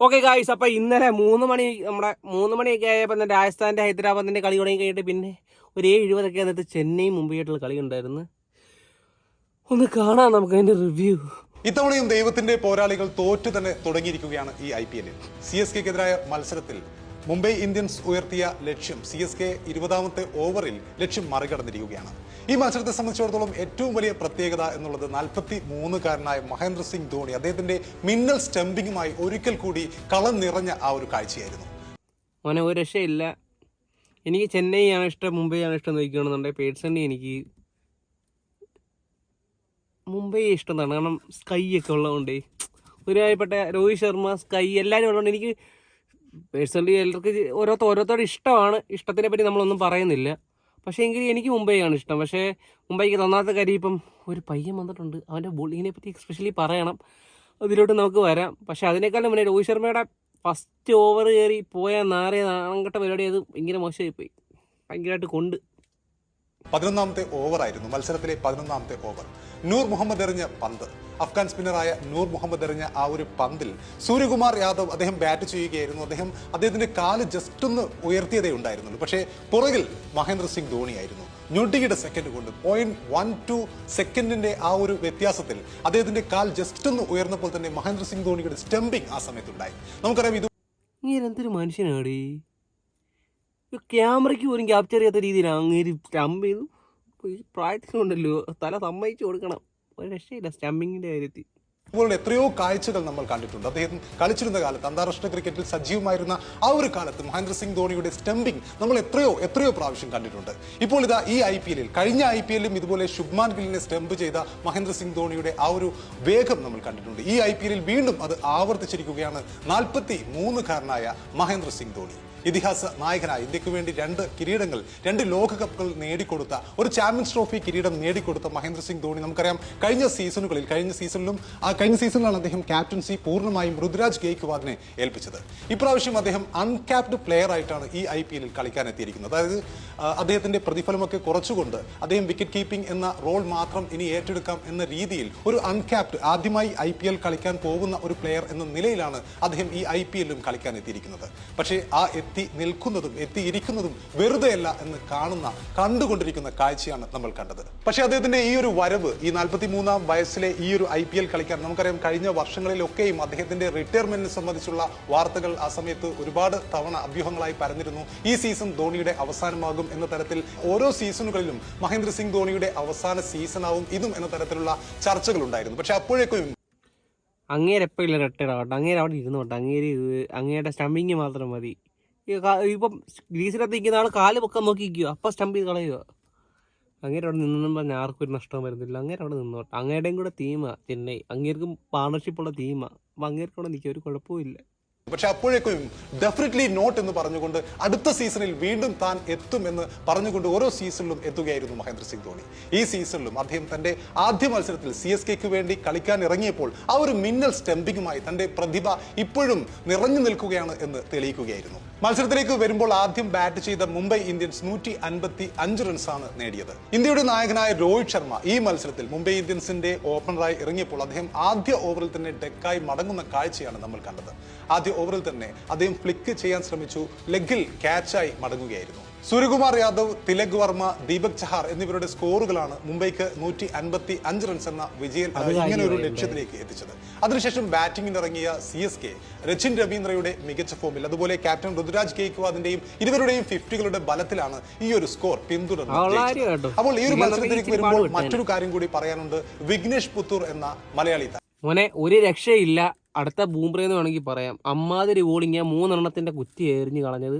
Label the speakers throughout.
Speaker 1: Okay guys അപ്പോൾ ഇന്നലെ മൂന്ന് മണി നമ്മുടെ മൂന്ന് മണിയൊക്കെ ആയപ്പോൾ തന്നെ രാജസ്ഥാന്റെ ഹൈദരാബാദിന്റെ കളി തുടങ്ങി കഴിഞ്ഞിട്ട് പിന്നെ ഒരു ഏഴ് എഴുപതൊക്കെ എന്നിട്ട് ചെന്നൈ മുംബൈ ആയിട്ടുള്ള കളി ഉണ്ടായിരുന്നു. ഒന്ന് കാണാം നമുക്ക് അതിന്റെ റിവ്യൂ
Speaker 2: ഇത്തവണയും ദൈവത്തിന്റെ പോരാളികൾ തോറ്റു തന്നെ തുടങ്ങിയിരിക്കുകയാണ് ഈ ഐ പി എല്ലിൽ സി എസ് കെക്കെതിരായ മത്സരത്തിൽ മുംബൈ ഇന്ത്യൻസ് ഉയർത്തിയ ലക്ഷ്യം സി എസ് കെ ഇരുപതാമത്തെ ഓവറിൽ ലക്ഷ്യം മറികടന്നിരിക്കുകയാണ്. ഈ മത്സരത്തെ സംബന്ധിച്ചിടത്തോളം ഏറ്റവും വലിയ പ്രത്യേകത എന്നുള്ളത് നാൽപ്പത്തി മൂന്നുകാരനായ മഹേന്ദ്ര സിംഗ് ധോണി അദ്ദേഹത്തിന്റെ മിന്നൽ സ്റ്റംപിങ്ങുമായി ഒരിക്കൽ കൂടി കളം നിറഞ്ഞ ആ ഒരു കാഴ്ചയായിരുന്നു.
Speaker 1: മോനെ ഒരു രക്ഷയില്ല. എനിക്ക് ചെന്നൈ ആണ് ഇഷ്ടം മുംബൈ ആണ് ഇഷ്ടം നോക്കുകയാണെന്നുണ്ടെങ്കിൽ പേഴ്സണലി എനിക്ക് മുംബൈ ഇഷ്ടം തന്നെ കാരണം സ്കൈ ഒക്കെ ഉള്ളതുകൊണ്ട്. ഒരുമാതിരിപ്പെട്ട രോഹിത് ശർമ്മ സ്കൈ എല്ലാവരും ഉള്ളതുകൊണ്ട് എനിക്ക് പേഴ്സണലി എല്ലാവർക്കും ഓരോരുത്തർ ഓരോരുത്തരുടെ ഇഷ്ടമാണ്. ഇഷ്ടത്തിനെ പറ്റി നമ്മളൊന്നും പറയുന്നില്ല. പക്ഷേ എങ്കിൽ എനിക്ക് മുംബൈയാണ് ഇഷ്ടം. പക്ഷേ മുംബൈക്ക് തന്നാത്ത കാര്യം ഇപ്പം ഒരു പയ്യൻ വന്നിട്ടുണ്ട്. അവന്റെ ബോളിങ്ങിനെ പറ്റി എക്സ്പെഷ്യലി പറയണം. അതിലോട്ട് നമുക്ക് വരാം. പക്ഷേ അതിനേക്കാളും മുന്നേ രോഹിത് ശർമ്മയുടെ ഫസ്റ്റ് ഓവർ കയറി പോയ നാറിയ നാണംകെട്ട പരിപാടി അത് ഭയങ്കര മോശമായി പോയി ഭയങ്കരമായിട്ട് കൊണ്ട്.
Speaker 2: പതിനൊന്നാമത്തെ ഓവറായിരുന്നു മത്സരത്തിലെ പതിനൊന്നാമത്തെ ഓവർ നൂർ മുഹമ്മദ് എറിഞ്ഞ പന്ത്. അഫ്ഗാൻ സ്പിന്നറായ നൂർ മുഹമ്മദ് എറിഞ്ഞ ആ ഒരു പന്തിൽ സൂര്യകുമാർ യാദവ് അദ്ദേഹം ബാറ്റ് ചെയ്യുകയായിരുന്നു. അദ്ദേഹം അദ്ദേഹത്തിന്റെ കാൽ ജസ്റ്റ് ഒന്ന് ഉയർത്തിയതേ ഉണ്ടായിരുന്നുള്ളൂ. പക്ഷേ പുറകിൽ മഹേന്ദ്ര സിംഗ് ധോണിയായിരുന്നു ഞൊടിയുടെ സെക്കൻഡ് കൊണ്ട് പോയിന്റ് വൺ ടു സെക്കൻഡിന്റെ ആ ഒരു വ്യത്യാസത്തിൽ അദ്ദേഹത്തിന്റെ കാൽ ജസ്റ്റ് ഒന്ന് ഉയർന്നപ്പോൾ തന്നെ മഹേന്ദ്ര സിംഗ് ധോണിയുടെ സ്റ്റംപിംഗ് ആ സമയത്തുണ്ടായി. നമുക്കറിയാം ഇത്
Speaker 1: മനുഷ്യനാടി? ഈ ക്യാമറയ്ക്ക് പോലും ക്യാപ്ചർ ചെയ്യാത്ത രീതിയിൽ അങ്ങേര് സ്റ്റമ്പ് ചെയ്തു. ഈ പ്രായത്തിനുണ്ടല്ലോ തല സമ്മതിച്ചു കൊടുക്കണം. ഒരു രക്ഷയില്ല സ്റ്റമ്പിങ്ങിന്റെ കാര്യത്തിൽ.
Speaker 2: ഇതുപോലുള്ള എത്രയോ കാഴ്ചകൾ നമ്മൾ കണ്ടിട്ടുണ്ട്. അദ്ദേഹം കളിച്ചിരുന്ന കാലത്ത് അന്താരാഷ്ട്ര ക്രിക്കറ്റിൽ സജീവമായിരുന്ന ആ ഒരു കാലത്ത് മഹേന്ദ്ര സിംഗ് ധോണിയുടെ സ്റ്റംപിംഗ് നമ്മൾ എത്രയോ എത്രയോ പ്രാവശ്യം കണ്ടിട്ടുണ്ട്. ഇപ്പോൾ ഇതാ ഈ ഐ പി എല്ലിൽ കഴിഞ്ഞ ഐ പി എല്ലിലും ഇതുപോലെ ശുഭ്മാൻ ഗില്ലിനെ സ്റ്റംപ് ചെയ്ത മഹേന്ദ്ര സിംഗ് ധോണിയുടെ ആ ഒരു വേഗം നമ്മൾ കണ്ടിട്ടുണ്ട്. ഈ ഐ പി എല്ലിൽ വീണ്ടും അത് ആവർത്തിച്ചിരിക്കുകയാണ്. നാൽപ്പത്തി മൂന്നുകാരനായ മഹേന്ദ്ര സിംഗ് ധോണി. ഇതിഹാസ നായകനായി ഇന്ത്യയ്ക്ക് വേണ്ടി രണ്ട് കിരീടങ്ങൾ രണ്ട് ലോകകപ്പുകൾ നേടിക്കൊടുത്ത ഒരു ചാമ്പ്യൻസ് ട്രോഫി കിരീടം നേടിക്കൊടുത്ത മഹേന്ദ്ര സിംഗ് ധോണി നമുക്കറിയാം. കഴിഞ്ഞ സീസണുകളിൽ കഴിഞ്ഞ സീസണിലും ആ കഴിഞ്ഞ സീസണിലാണ് അദ്ദേഹം ക്യാപ്റ്റൻസി പൂർണമായും ഋതുരാജ് ഗെയ്ക്വാദിനെ ഏൽപ്പിച്ചത്. ഇപ്രാവശ്യം അദ്ദേഹം അൺക്യാപ്ഡ് പ്ലെയർ ആയിട്ടാണ് ഈ ഐ പി എല്ലിൽ കളിക്കാൻ എത്തിയിരിക്കുന്നത്. അതായത് അദ്ദേഹത്തിന്റെ പ്രതിഫലമൊക്കെ കുറച്ചുകൊണ്ട് അദ്ദേഹം വിക്കറ്റ് കീപ്പിംഗ് എന്ന റോൾ മാത്രം ഇനി ഏറ്റെടുക്കാം എന്ന രീതിയിൽ ഒരു അൺക്യാപ്ഡ് ആദ്യമായി ഐ പി എൽ കളിക്കാൻ പോകുന്ന ഒരു പ്ലെയർ എന്ന നിലയിലാണ് അദ്ദേഹം ഈ ഐ പി എല്ലും കളിക്കാൻ എത്തിയിരിക്കുന്നത്. പക്ഷേ ആ എത്തി നിൽക്കുന്നതും എത്തിയിരിക്കുന്നതും വെറുതെയല്ല എന്ന് കാണുന്ന കണ്ടുകൊണ്ടിരിക്കുന്ന കാഴ്ചയാണ് നമ്മൾ കണ്ടത്. പക്ഷേ അദ്ദേഹത്തിന്റെ ഈ ഒരു വരവ് ഈ നാൽപ്പത്തി മൂന്നാം വയസ്സിലെ ഈ ഒരു ഐ പി എൽ കളിക്കാൻ നമുക്കറിയാം കഴിഞ്ഞ വർഷങ്ങളിലൊക്കെയും അദ്ദേഹത്തിന്റെ റിട്ടയർമെന്റിനെ സംബന്ധിച്ചുള്ള വാർത്തകൾ ആ സമയത്ത് ഒരുപാട് തവണ അഭ്യൂഹങ്ങളായി പരന്നിരുന്നു. ഈ സീസൺ ധോണിയുടെ അവസാനമാകും എന്ന തരത്തിൽ ഓരോ സീസണുകളിലും മഹേന്ദ്ര സിംഗ് ധോണിയുടെ അവസാന സീസണാവും ഇതും എന്ന തരത്തിലുള്ള ചർച്ചകൾ ഉണ്ടായിരുന്നു പക്ഷെ അപ്പോഴേക്കും
Speaker 1: അങ്ങേരെപ്പോ എപ്പോൾ ഇല്ല റിട്ടയർ ആവട്ടെ അങ്ങേരെ അവിടെ ഇരുന്നോട്ടെ അങ്ങേര് അങ്ങേരുടെ സ്റ്റമ്പിങ് മാത്രം മതി. ഇപ്പം ഗ്രീസിനകത്ത് നിൽക്കുന്ന ആൾ കാൽ പൊക്കാൻ നോക്കി നിൽക്കുക അപ്പം സ്റ്റംപ് ചെയ്ത് കളയുക അങ്ങേര് അവിടെ നിന്നും പറഞ്ഞ ആർക്കും ഒരു നഷ്ടം വരുന്നില്ല. അങ്ങേര് അവിടെ നിന്നോട്ടെ അങ്ങേടെയും കൂടെ തീമാ ചെന്നൈ. അങ്ങേർക്കും പാർട്ണർഷിപ്പുള്ള തീമാ അപ്പം അങ്ങേർക്കും അവിടെ നിൽക്കുക ഒരു കുഴപ്പമില്ല
Speaker 2: പക്ഷെ അപ്പോഴേക്കും ഡെഫിനറ്റ്ലി നോട്ട് എന്ന് പറഞ്ഞുകൊണ്ട് അടുത്ത സീസണിൽ വീണ്ടും താൻ എത്തുമെന്ന് പറഞ്ഞുകൊണ്ട് ഓരോ സീസണിലും എത്തുകയായിരുന്നു മഹേന്ദ്ര സിംഗ് ധോണി. ഈ സീസണിലും അദ്ദേഹം തന്റെ ആദ്യ മത്സരത്തിൽ സി എസ് കെക്ക് വേണ്ടി കളിക്കാൻ ഇറങ്ങിയപ്പോൾ ആ ഒരു മിന്നൽ സ്റ്റംപിങ്ങുമായി തന്റെ പ്രതിഭ ഇപ്പോഴും നിറഞ്ഞു നിൽക്കുകയാണ് എന്ന് തെളിയിക്കുകയായിരുന്നു. മത്സരത്തിലേക്ക് വരുമ്പോൾ ആദ്യം ബാറ്റ് ചെയ്ത മുംബൈ ഇന്ത്യൻസ് നൂറ്റി അൻപത്തി അഞ്ച് റൺസാണ് നേടിയത്. ഇന്ത്യയുടെ നായകനായ രോഹിത് ശർമ്മ ഈ മത്സരത്തിൽ മുംബൈ ഇന്ത്യൻസിന്റെ ഓപ്പണറായി ഇറങ്ങിയപ്പോൾ അദ്ദേഹം ആദ്യ ഓവറിൽ തന്നെ ഡെക്കായി മടങ്ങുന്ന കാഴ്ചയാണ് നമ്മൾ കണ്ടത്. ആദ്യ ഓവറിൽ തന്നെ അദ്ദേഹം ഫ്ലിക്ക് ചെയ്യാൻ ശ്രമിച്ചു. ലെഗിൽ ക്യാച്ചായി മടങ്ങുകയായിരുന്നു. സൂര്യകുമാർ യാദവ് തിലക് വർമ്മ ദീപക് ചഹാർ എന്നിവരുടെ സ്കോറുകളാണ് മുംബൈക്ക് നൂറ്റി അൻപത്തി അഞ്ച് റൺസ് എന്ന വിജയം ഇങ്ങനെ ഒരു ലക്ഷ്യത്തിലേക്ക് എത്തിച്ചത്. അതിനുശേഷം ബാറ്റിംഗിനിറങ്ങിയ സി എസ് കെ രച്ചിൻ രവീന്ദ്രയുടെ മികച്ച ഫോമിൽ അതുപോലെ ക്യാപ്റ്റൻ ഋതുരാജ് ഗെയ്ക്വാദിന്റെയും ഇരുവരുടെയും ഫിഫ്റ്റികളുടെ ബലത്തിലാണ് ഈ ഒരു സ്കോർ പിന്തുടർന്ന്
Speaker 1: ആ, ഉള്ള
Speaker 2: ജയിച്ചത്.
Speaker 1: കാര്യം കേട്ടോ.
Speaker 2: അപ്പോൾ ഈ ഒരു മത്സരത്തിലേക്ക് വരുമ്പോൾ മറ്റൊരു കാര്യം കൂടി പറയാനുണ്ട്. വിഘ്നേഷ് പുത്തൂർ എന്ന മലയാളി താരം.
Speaker 1: മോനെ ഒരു രക്ഷയില്ല. അടുത്ത ബൂംബ്രേ എന്ന് വേണമെങ്കിൽ പറയാം. അമ്മാതിരി ബോളിങ് മൂന്നെണ്ണത്തിന്റെ കുറ്റി എറിഞ്ഞ് കളഞ്ഞത്.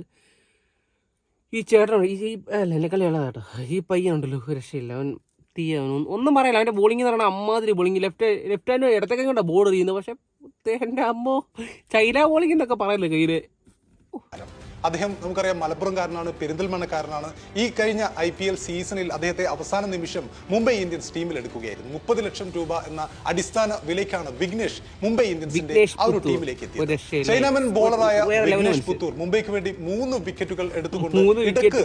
Speaker 1: ഈ ചേട്ടൻ ഈ അല്ല എന്നെക്കളി ഉള്ളതാട്ടോ ഈ പയ്യനുണ്ടല്ലോ രക്ഷയില്ല. അവൻ തീയ അവൻ ഒന്നും പറയില്ല അവന്റെ ബോളിംഗ് എന്ന് പറഞ്ഞാൽ അമ്മാതിരി ബോളിംഗ് ലെഫ്റ്റ് ലെഫ്റ്റ് ഹാൻഡ് ഇടത്തേക്ക് കണ്ട ബോൾ എറിയുന്നത് പക്ഷേ എന്റെ അമ്മോ ചൈന ബോളിംഗ് എന്നൊക്കെ പറയല്ലോ കയ്യിൽ?
Speaker 2: അദ്ദേഹം നമുക്കറിയാം മലപ്പുറംകാരനാണ് പെരിന്തൽമണ്ണക്കാരനാണ്. ഈ കഴിഞ്ഞ ഐ പി എൽ സീസണിൽ അദ്ദേഹത്തെ അവസാന നിമിഷം മുംബൈ ഇന്ത്യൻസ് ടീമിൽ എടുക്കുകയായിരുന്നു. മുപ്പത് ലക്ഷം രൂപ എന്ന അടിസ്ഥാന വിലയ്ക്കാണ് വിഘ്നേഷ് മുംബൈ ഇന്ത്യൻസിന്റെ ആ ഒരു ടീമിലേക്ക് എത്തിയത്. ചൈനാമൻ ബോളറായ വിഘ്നേഷ് പുത്തൂർ മുംബൈക്ക് വേണ്ടി മൂന്ന് വിക്കറ്റുകൾ എടുത്തുകൊണ്ട്
Speaker 1: ഇടയ്ക്ക്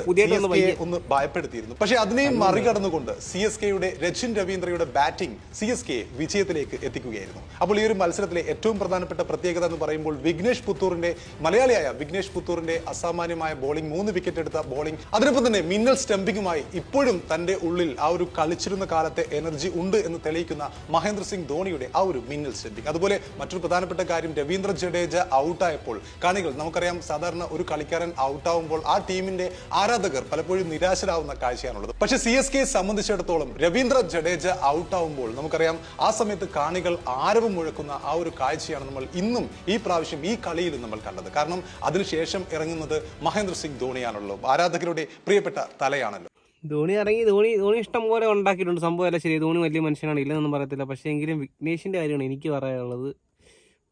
Speaker 2: ഒന്ന് ഭയപ്പെടുത്തിയിരുന്നു. പക്ഷേ അതിനെയും മറികടന്നുകൊണ്ട് സി എസ് കെയുടെ രജിൻ രവീന്ദ്രയുടെ ബാറ്റിംഗ് സി എസ് കെ വിജയത്തിലേക്ക് എത്തിക്കുകയായിരുന്നു. അപ്പോൾ ഈ ഒരു മത്സരത്തിലെ ഏറ്റവും പ്രധാനപ്പെട്ട പ്രത്യേകത എന്ന് പറയുമ്പോൾ വിഘ്നേഷ് പുത്തൂറിന്റെ മലയാളിയായ വിഘ്നേഷ് പുത്തൂറിന്റെ അസാമാന്യമായ ബോളിംഗ് മൂന്ന് വിക്കറ്റ് എടുത്ത ബോളിംഗ് അതിനൊപ്പം തന്നെ മിന്നൽ സ്റ്റംപിങ്ങുമായി ഇപ്പോഴും തന്റെ ഉള്ളിൽ ആ ഒരു കളിച്ചിരുന്ന കാലത്തെ എനർജി ഉണ്ട് എന്ന് തെളിയിക്കുന്ന മഹേന്ദ്ര സിംഗ് ധോണിയുടെ ആ ഒരു മിന്നൽ സ്റ്റംപിംഗ് അതുപോലെ മറ്റൊരു പ്രധാനപ്പെട്ട കാര്യം രവീന്ദ്ര ജഡേജ ഔട്ടായപ്പോൾ കാണികൾ നമുക്കറിയാം സാധാരണ ഒരു കളിക്കാരൻ ഔട്ടാവുമ്പോൾ ആ ടീമിന്റെ ആരാധകർ പലപ്പോഴും നിരാശരാകുന്ന കാഴ്ചയാണുള്ളത്. പക്ഷേ സി എസ് കെയെ സംബന്ധിച്ചിടത്തോളം രവീന്ദ്ര ജഡേജ ഔട്ടാവുമ്പോൾ നമുക്കറിയാം ആ സമയത്ത് കാണികൾ ആരവം മുഴക്കുന്ന ആ ഒരു കാഴ്ചയാണ് നമ്മൾ ഇന്നും ഈ പ്രാവശ്യം ഈ കളിയിൽ നമ്മൾ കണ്ടത്. കാരണം അതിനുശേഷം ഇറങ്ങുന്നത് മഹേന്ദ്ര സിംഗ് ധോണിയാണല്ലോ. ആരാധകരുടെ പ്രിയപ്പെട്ട തലയാണല്ലോ.
Speaker 1: ധോണി ഇറങ്ങി ധോണി ധോണി ഇഷ്ടം പോലെ ഉണ്ടാക്കിയിട്ടുണ്ട്. സംഭവം അല്ല ശരി ധോണി വലിയ മനുഷ്യനാണ് ഇല്ലെന്നൊന്നും പറയത്തില്ല. പക്ഷേ എങ്കിലും വിഘ്നേഷിന്റെ കാര്യമാണ് എനിക്ക് പറയാനുള്ളത്.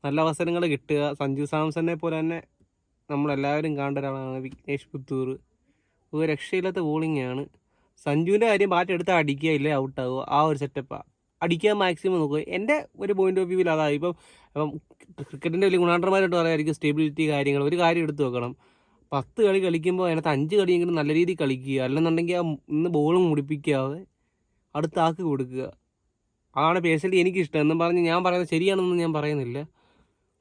Speaker 1: നല്ല അവസരങ്ങൾ കിട്ടുക. സഞ്ജു സാംസനെ പോലെ തന്നെ നമ്മളെല്ലാവരും കാണേണ്ട ഒരാളാണ് വിഘ്നേഷ് പുത്തൂർ. ഒരു രക്ഷയില്ലാത്ത ബോളിംഗ് ആണ് സഞ്ജുവിന്റെ കാര്യം ബാറ്റ് എടുത്താൽ അടിക്കുക ഇല്ലേ ഔട്ടാവുക ആ ഒരു സെറ്റപ്പാണ് അടിക്കാൻ മാക്സിമം നോക്കുക. എന്റെ ഒരു പോയിന്റ് ഓഫ് വ്യൂവിൽ അതായത് ഇപ്പം ഇപ്പം ക്രിക്കറ്റിന്റെ വലിയ ഗുണാണ്ടർമാരായിട്ട് പറയാമായിരിക്കും സ്റ്റെബിലിറ്റി കാര്യങ്ങൾ. ഒരു കാര്യം എടുത്തു വെക്കണം. പത്ത് കളി കളിക്കുമ്പോൾ അതിനകത്ത് അഞ്ച് കളിയെങ്കിലും നല്ല രീതിയിൽ കളിക്കുക. അല്ലെന്നുണ്ടെങ്കിൽ ആ ഇന്ന് ബോൾ മുടിപ്പിക്കാതെ അടുത്ത ആക്ക് കൊടുക്കുക. അതാണ് പേഴ്സണലി എനിക്കിഷ്ടം എന്നും പറഞ്ഞ് ഞാൻ പറയുന്നത് ശരിയാണെന്ന് ഞാൻ പറയുന്നില്ല.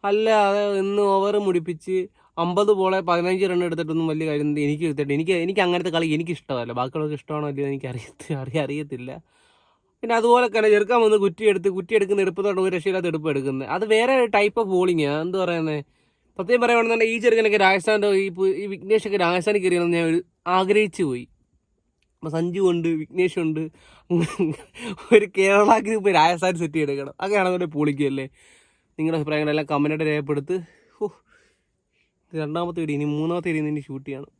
Speaker 1: അല്ലാതെ ഇന്ന് ഓവർ മുടിപ്പിച്ച് അമ്പത് ബോളെ പതിനഞ്ച് റൺ എടുത്തിട്ടൊന്നും വലിയ കാര്യം എനിക്ക് എടുത്തിട്ട് എനിക്ക് എനിക്ക് അങ്ങനത്തെ കളി എനിക്ക് ഇഷ്ടമല്ല ബാക്കിയുള്ളവർക്ക് ഇഷ്ടമാണോ അല്ലയോ എനിക്ക് അറിയത്തി അറിയ അറിയത്തില്ല. പിന്നെ അതുപോലെ തന്നെ ചെറുക്കാൻ വന്ന് കുറ്റി എടുത്ത് കുറ്റി എടുക്കുന്ന എടുപ്പത്തോണ്ട് ഒരു രക്ഷയില്ലാത്ത എടുപ്പ് എടുക്കുന്നത്. അത് വേറെ ടൈപ്പ് ഓഫ് ബോളിങ്ങാണ് എന്ത് പറയുന്നത് സത്യം പറയുകയാണെന്നുണ്ടെങ്കിൽ ഈ ചെറുക്കനൊക്കെ രാജസ്ഥാന്റെ ഈ ഈ വിഘ്നേഷൊക്കെ രാജസ്ഥാനിൽ കയറിയെന്ന് ഞാൻ ആഗ്രഹിച്ചു പോയി. അപ്പോൾ സഞ്ജു ഉണ്ട് വിഘ്നേഷ് ഉണ്ട് ഒരു കേരള ഗ്രൂപ്പ് രാജസ്ഥാൻ സെറ്റ് ചെയ്തെടുക്കണം. അങ്ങനെയാണെങ്കിൽ പൊളിക്കുകയല്ലേ നിങ്ങളുടെ അഭിപ്രായങ്ങളെല്ലാം കമന്റായിട്ട് രേഖപ്പെടുത്ത്. ഓ രണ്ടാമത്തെ വീഡിയോ ഇനി മൂന്നാമത്തെ വീഡിയോ ഇനി ഷൂട്ട് ചെയ്യണം.